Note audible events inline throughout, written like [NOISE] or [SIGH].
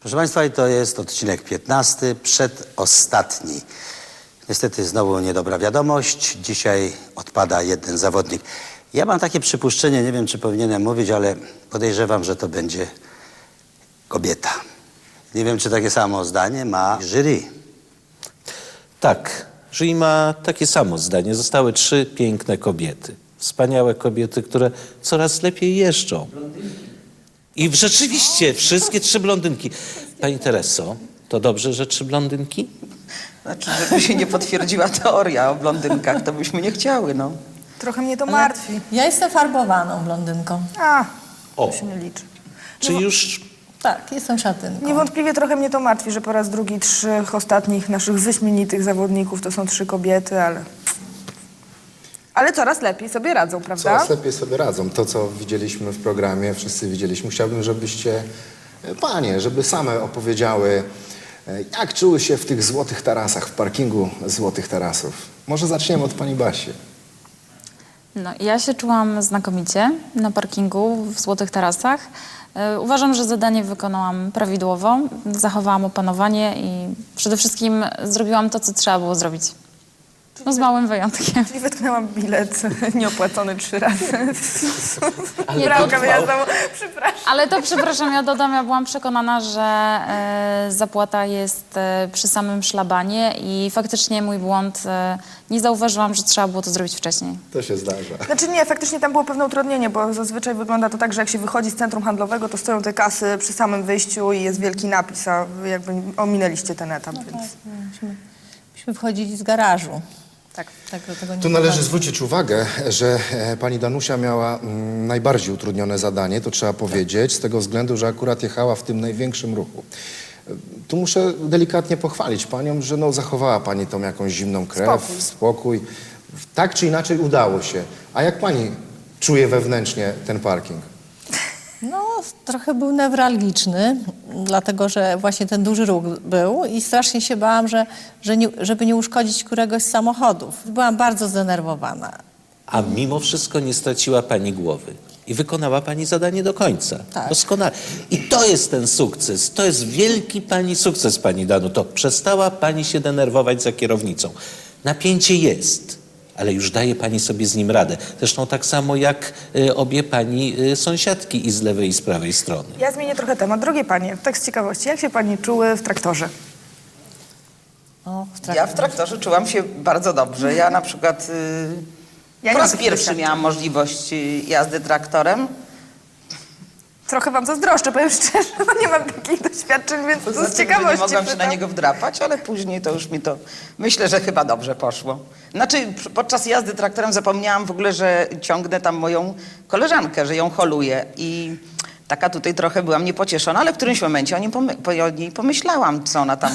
Proszę Państwa, i to jest odcinek 15, przedostatni. Niestety znowu niedobra wiadomość. Dzisiaj odpada jeden zawodnik. Ja mam takie przypuszczenie, nie wiem czy powinienem mówić, ale podejrzewam, że to będzie kobieta. Nie wiem, czy takie samo zdanie ma jury. Tak, jury ma takie samo zdanie. Zostały trzy piękne kobiety. Wspaniałe kobiety, które coraz lepiej jeżdżą. I rzeczywiście, wszystkie trzy blondynki. Pani Tereso, to dobrze, że trzy blondynki? Znaczy, żeby się nie potwierdziła teoria o blondynkach, to byśmy nie chciały, no. Trochę mnie to martwi. Ja jestem farbowaną blondynką. A, O, to się nie liczy. czy już Tak, jestem szatynką. Niewątpliwie trochę mnie to martwi, że po raz drugi trzech ostatnich naszych wyśmienitych zawodników to są trzy kobiety, ale... Ale coraz lepiej sobie radzą, prawda? Coraz lepiej sobie radzą. To, co widzieliśmy w programie, wszyscy widzieliśmy. Chciałbym, żebyście, e, panie, żeby same opowiedziały, e, jak czuły się w tych złotych tarasach, w parkingu złotych tarasów. Może zaczniemy od pani Basi. No, ja się czułam znakomicie na parkingu w Złotych Tarasach. E, Uważam, że zadanie wykonałam prawidłowo, zachowałam opanowanie i przede wszystkim zrobiłam to, co trzeba było zrobić. No z małym wyjątkiem. Czyli wytknęłam bilet [LAUGHS] nieopłacony trzy razy. Ale Bramka to wyjazdowa, przepraszam. Ale to, przepraszam, ja dodam, ja byłam przekonana, że e, zapłata jest e, przy samym szlabanie i faktycznie mój błąd, e, nie zauważyłam, że trzeba było to zrobić wcześniej. To się zdarza. Znaczy nie, faktycznie tam było pewne utrudnienie, bo zazwyczaj wygląda to tak, że jak się wychodzi z centrum handlowego, to stoją te kasy przy samym wyjściu i jest wielki napis, a wy jakby ominęliście ten etap, więc... Myśmy, myśmy wchodzili z garażu. Tak. Tak, do tego nie Tu należy zwrócić uwagę, że e, pani Danusia miała mm, najbardziej utrudnione zadanie, to trzeba powiedzieć, z tego względu, że akurat jechała w tym największym ruchu. Tu muszę delikatnie pochwalić panią, że no, zachowała pani tą jakąś zimną krew, Spokój. spokój. Tak czy inaczej udało się. A jak pani czuje wewnętrznie ten parking? No, trochę był newralgiczny, dlatego że właśnie ten duży ruch był i strasznie się bałam, że, że nie, żeby nie uszkodzić któregoś z samochodów. Byłam bardzo zdenerwowana. A mimo wszystko nie straciła pani głowy. I wykonała pani zadanie do końca. Tak. Doskonale. I to jest ten sukces. To jest wielki pani sukces, pani Danu. To przestała pani się denerwować za kierownicą. Napięcie jest, ale już daje pani sobie z nim radę. Zresztą tak samo jak y, obie pani y, sąsiadki i z lewej i z prawej strony. Ja zmienię trochę temat. Drogie panie, tak z ciekawości, jak się pani czuły w traktorze? O, w trakcie- Ja w traktorze czułam się bardzo dobrze. Ja na przykład y, Ja po raz pierwszy miałam możliwość y, jazdy traktorem. Trochę wam zazdroszczę, powiem szczerze, [LAUGHS] bo nie mam takich doświadczeń, więc to z ciekawości Nie mogłam się na niego wdrapać, ale później to już mi to, myślę, że chyba dobrze poszło. Znaczy, podczas jazdy traktorem zapomniałam w ogóle, że ciągnę tam moją koleżankę, że ją holuję i taka tutaj trochę byłam niepocieszona, ale w którymś momencie o, nim pomy- po- o niej pomyślałam, co ona tam,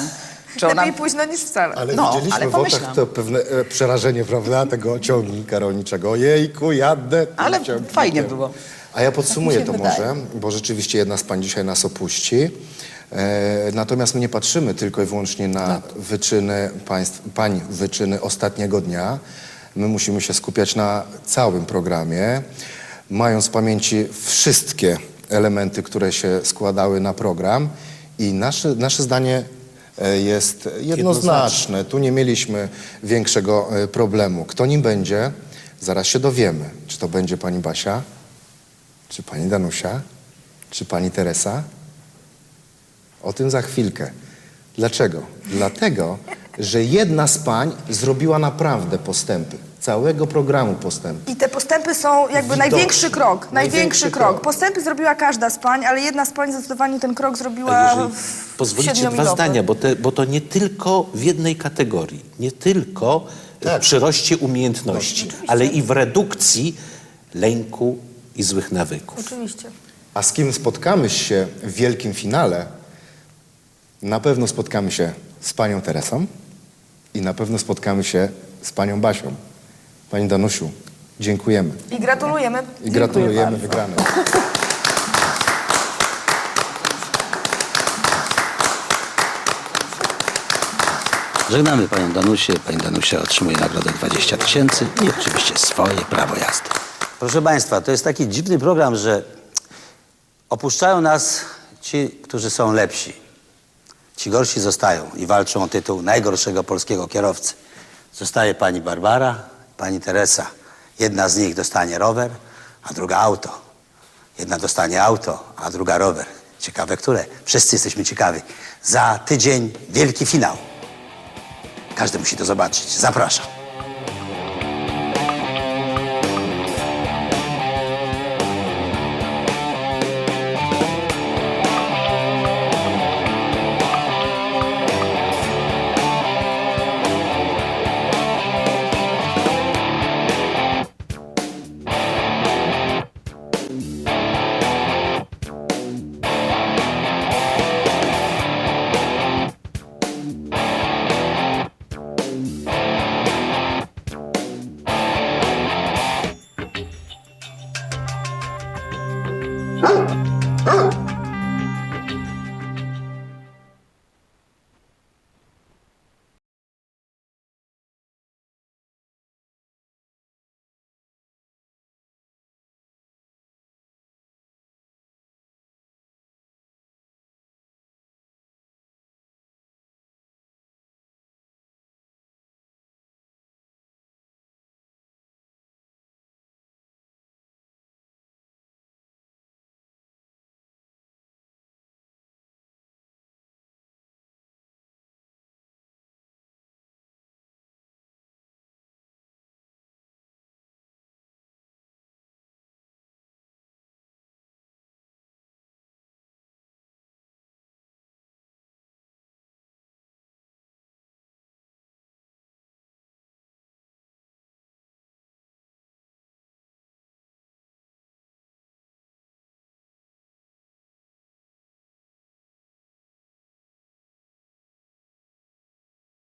czy ona... Lepiej późno niż wcale. Ale No, widzieliśmy ale w oczach to pewne e, przerażenie, prawda, tego ciągnika rolniczego. Ojejku, jadę tym Ale ciągnikiem. fajnie było. A ja podsumuję Tak mi to się może, wydaje. bo rzeczywiście jedna z pań dzisiaj nas opuści. E, natomiast my nie patrzymy tylko i wyłącznie na Tak. wyczyny państw, pań wyczyny ostatniego dnia. My musimy się skupiać na całym programie, mając w pamięci wszystkie elementy, które się składały na program i nasze, nasze zdanie jest jednoznaczne. Tu nie mieliśmy większego e, problemu. Kto nim będzie, zaraz się dowiemy. Czy to będzie pani Basia, czy pani Danusia, czy pani Teresa? O tym za chwilkę. Dlaczego? Dlatego, że jedna z pań zrobiła naprawdę postępy. Całego programu postępy. I te postępy są jakby Widoczne. największy krok. Największy, Największy krok. krok. Postępy zrobiła każda z pań, ale jedna z pań zdecydowanie ten krok zrobiła jeżeli w pozwolicie dwa zdania, bo, te, bo to nie tylko w jednej kategorii, nie tylko Tak. w przyroście umiejętności, ale i w redukcji lęku i złych nawyków. Oczywiście. A z kim spotkamy się w wielkim finale? Na pewno spotkamy się z panią Teresą i na pewno spotkamy się z panią Basią. Pani Danusiu, dziękujemy. I gratulujemy. I gratulujemy wygranej. Żegnamy Panią Danusię. Pani Danusia otrzymuje nagrodę 20 tysięcy i oczywiście swoje prawo jazdy. Proszę Państwa, to jest taki dziwny program, że opuszczają nas ci, którzy są lepsi. Ci gorsi zostają i walczą o tytuł najgorszego polskiego kierowcy. Zostaje pani Barbara, pani Teresa. Jedna z nich dostanie rower, a druga auto. Jedna dostanie auto, a druga rower. Ciekawe, które? Wszyscy jesteśmy ciekawi. Za tydzień wielki finał. Każdy musi to zobaczyć. Zapraszam.